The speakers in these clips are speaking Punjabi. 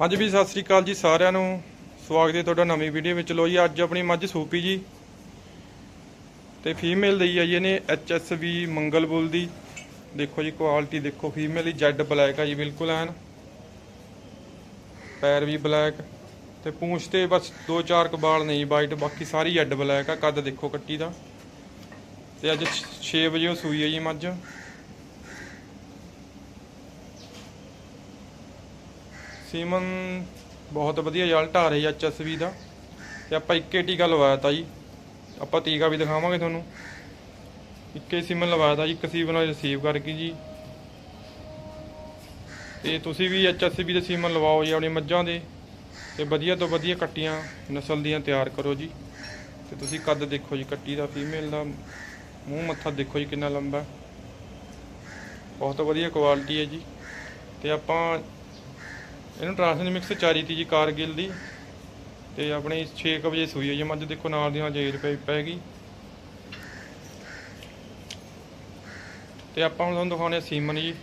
ਹਾਂਜੀ ਵੀ ਸਤਿ ਸ੍ਰੀ ਅਕਾਲ ਜੀ ਸਾਰਿਆਂ ਨੂੰ। ਸਵਾਗਤ ਹੈ ਤੁਹਾਡਾ ਨਵੀਂ ਵੀਡੀਓ ਵਿੱਚ। ਲੋ ਜੀ, ਅੱਜ ਆਪਣੀ ਮੱਝ ਸੂਪੀ ਜੀ। ਤੇ ਫੀਮੇਲ ਲਈ ਆ ਜੀ ਇਹਨੇ ਐਚਐਸਵੀ ਮੰਗਲ ਬੁੱਲ ਦੀ। ਦੇਖੋ ਜੀ ਕੁਆਲਿਟੀ ਦੇਖੋ ਫੀਮੇਲ ਦੀ। ਜੈਡ ਬਲੈਕ ਆ ਜੀ, ਬਿਲਕੁਲ ਐਨ। ਪੈਰ ਵੀ ਬਲੈਕ ਤੇ ਪੂੰਛ ਤੇ ਬਸ ਦੋ ਚਾਰ ਕਬਾਲ ਨਹੀਂ ਵਾਈਟ ਬਾਕੀ ਸਾਰੀ ਜੈਡ ਬਲੈਕ ਆ। ਕੱਦ ਦੇਖੋ ਕੱਟੀ ਦਾ। ਤੇ ਅੱਜ 6 ਵਜੇ ਉਹ ਸੂਈ ਹੈ ਜੀ ਮੱਝ। ਸੀਮਨ ਬਹੁਤ ਵਧੀਆ ਰਿਜ਼ਲਟ ਆ ਰਿਹਾ ਐਚਐਸਵੀ ਦਾ। ਤੇ ਆਪਾਂ ਇੱਕੇ ਟੀਕਾ ਲਵਾਇਆ ਤਾ ਜੀ ਆਪਾਂ ਟੀਕਾ ਵੀ ਦਿਖਾਵਾਂਗੇ ਤੁਹਾਨੂੰ। ਇੱਕੇ ਸੀਮਨ ਲਵਾਇਆ ਤਾ ਜੀ ਇੱਕ ਸੀਮਨ ਰਿਸੀਵ ਕਰਕੇ ਜੀ। ਤੇ ਤੁਸੀਂ ਵੀ ਐਚਐਸਵੀ ਦੇ ਸੀਮਨ ਲਵਾਓ ਜੀ ਆਪਣੀ ਮੱਝਾਂ ਦੇ। ਤੇ ਵਧੀਆ ਤੋਂ ਵਧੀਆ ਕੱਟੀਆਂ ਨਸਲ ਦੀਆਂ ਤਿਆਰ ਕਰੋ ਜੀ। ਤੇ ਤੁਸੀਂ ਕੱਦ ਦੇਖੋ ਜੀ, ਕੱਟੀ ਦਾ ਫੀਮੇਲ ਦਾ। ਮੂੰਹ ਮੱਥਾ ਦੇਖੋ ਜੀ ਕਿੰਨਾ ਲੰਬਾ। ਬਹੁਤ ਵਧੀਆ ਕੁਆਲਿਟੀ ਹੈ ਜੀ। ਤੇ ਆਪਾਂ ਇਹਨੂੰ ਟ੍ਰਾਂਸਨ ਮਿਕਸ ਚਾਰੀ ਤੀ ਜੀ ਕਾਰਗਿਲ ਦੀ। ਤੇ ਆਪਣੀ 6 ਵਜੇ ਸੂਈ ਹੈ ਜੀ ਮੱਝ ਦੇਖੋ ਨਾਲ ਦੀ ਨਾਲ ਜੇਰ ਰੁਪਏ ਪੈ ਗਈ। ਤੇ ਆਪਾਂ ਹੁਣ ਤੁਹਾਨੂੰ ਦਿਖਾਉਣੇ ਸੀਮਨ ਜੀ,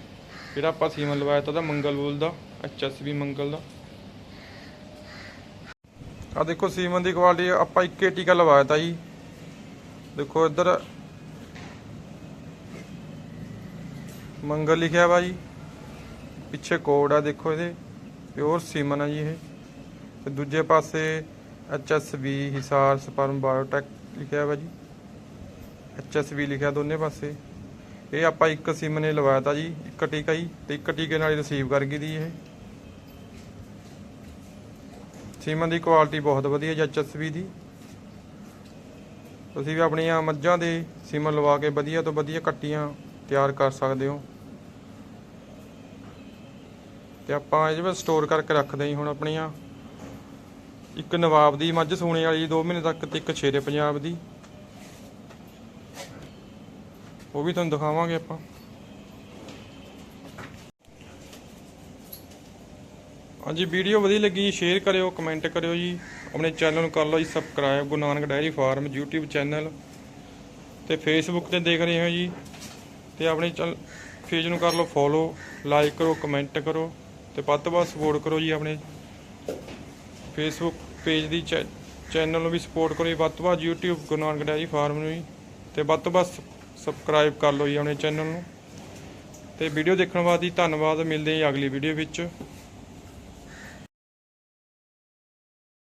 ਜਿਹੜਾ ਆਪਾਂ ਸੀਮਨ ਲਵਾਇਆ ਤਾ, ਉਹਦਾ ਮੰਗਲ ਦਾ ਐਚਐਸਬੀ ਮੰਗਲ ਦਾ। ਆ ਦੇਖੋ ਸੀਮਨ ਦੀ ਕੁਆਲਿਟੀ, ਆਪਾਂ ਇੱਕੇ ਟੀਕਾ ਲਵਾਇਆ ਤਾ ਜੀ। ਦੇਖੋ ਇੱਧਰ ਮੰਗਲ ਲਿਖਿਆ ਵਾ ਜੀ। ਪਿੱਛੇ ਕੋਡ ਆ ਦੇਖੋ ਇਹਦੇ। ਪਿਓਰ ਸੀਮਨ ਹੈ ਜੀ ਇਹ। ਤੇ ਦੂਜੇ ਪਾਸੇ ਐਚਐਸਬੀ ਹਿਸਾਰ, ਸਪਰਮ, ਬਾਇਓਟੈਕ ਲਿਖਿਆ ਵਾ ਜੀ। ਐਚਐਸਬੀ ਲਿਖਿਆ ਦੋਨੇ ਪਾਸੇ। ਇਹ ਆਪਾਂ ਇੱਕ ਸੀਮਨ ਨੇ ਲਵਾਇਆ ਤਾ ਜੀ, ਇੱਕ ਟੀਕਾ ਜੀ, ਤੇ ਇੱਕ ਟੀਕੇ ਨਾਲ ਰਿਸੀਵ ਕਰ ਗਈ ਦੀ ਇਹ। ਸੀਮਨ ਦੀ ਕੁਆਲਿਟੀ ਬਹੁਤ ਵਧੀਆ ਜੀ ਐਚਐਸਬੀ ਦੀ। ਤੁਸੀਂ ਵੀ ਆਪਣੀਆਂ ਮੱਝਾਂ ਦੇ ਸੀਮਨ ਲਵਾ ਕੇ ਵਧੀਆ ਤੋਂ ਵਧੀਆ ਕੱਟੀਆਂ ਤਿਆਰ ਕਰ ਸਕਦੇ ਹੋ। ਤੇ ਆਪਾਂ ਇਹਦੇ ਵਿੱਚ ਸਟੋਰ ਕਰਕੇ ਰੱਖਦੇ ਹਾਂ ਹੁਣ ਆਪਣੀਆਂ। ਇੱਕ ਨਵਾਬ ਦੀ, ਮੱਝ ਸੂਣੇ ਵਾਲੀ 2 ਮਹੀਨੇ ਤੱਕ ਤੇ ਇੱਕ ਛੇਰੇ ਪੰਜਾਬ ਦੀ। ਉਹ ਵੀ ਤੁਹਾਨੂੰ ਦਿਖਾਵਾਂਗੇ ਆਪਾਂ। ਹਾਂਜੀ, ਵੀਡੀਓ ਵਧੀਆ ਲੱਗੀ ਜੀ ਸ਼ੇਅਰ ਕਰਿਓ ਕਮੈਂਟ ਕਰਿਓ ਜੀ। ਆਪਣੇ ਚੈਨਲ ਨੂੰ ਕਰ ਲਓ ਜੀ subscribe Guru Nanak dairy farm YouTube channel ਤੇ ਫੇਸਬੁੱਕ ਤੇ ਦੇਖ ਰਹੇ ਹੋ ਜੀ। ਤੇ ਆਪਣੇ ਚੈਨਲ ਪੇਜ ਨੂੰ ਕਰ ਲਓ ਫੋਲੋ ਲਾਈਕ ਕਰੋ ਕਮੈਂਟ ਕਰੋ। ਤੇ ਵੱਧ ਤੋਂ ਵੱਧ ਸਪੋਰਟ ਕਰੋ ਜੀ ਆਪਣੇ ਫੇਸਬੁੱਕ ਪੇਜ ਦੀ ਚੈ- ਚੈਨਲ ਨੂੰ ਵੀ ਸਪੋਰਟ ਕਰੋ ਜੀ। ਵੱਧ ਤੋਂ ਵੱਧ YouTube Guru Nanak dairy farm ਨੂੰ ਜੀ। ਤੇ ਵੱਧ ਤੋਂ ਵੱਧ ਸਬਸਕ੍ਰਾਈਬ ਕਰ ਲਓ ਜੀ ਆਪਣੇ ਚੈਨਲ ਨੂੰ। ਤੇ ਵੀਡੀਓ ਦੇਖਣ ਵਾਸਤੇ ਧੰਨਵਾਦ। ਮਿਲਦੇ ਹਾਂ ਜੀ ਅਗਲੀ ਵੀਡੀਓ ਵਿੱਚ।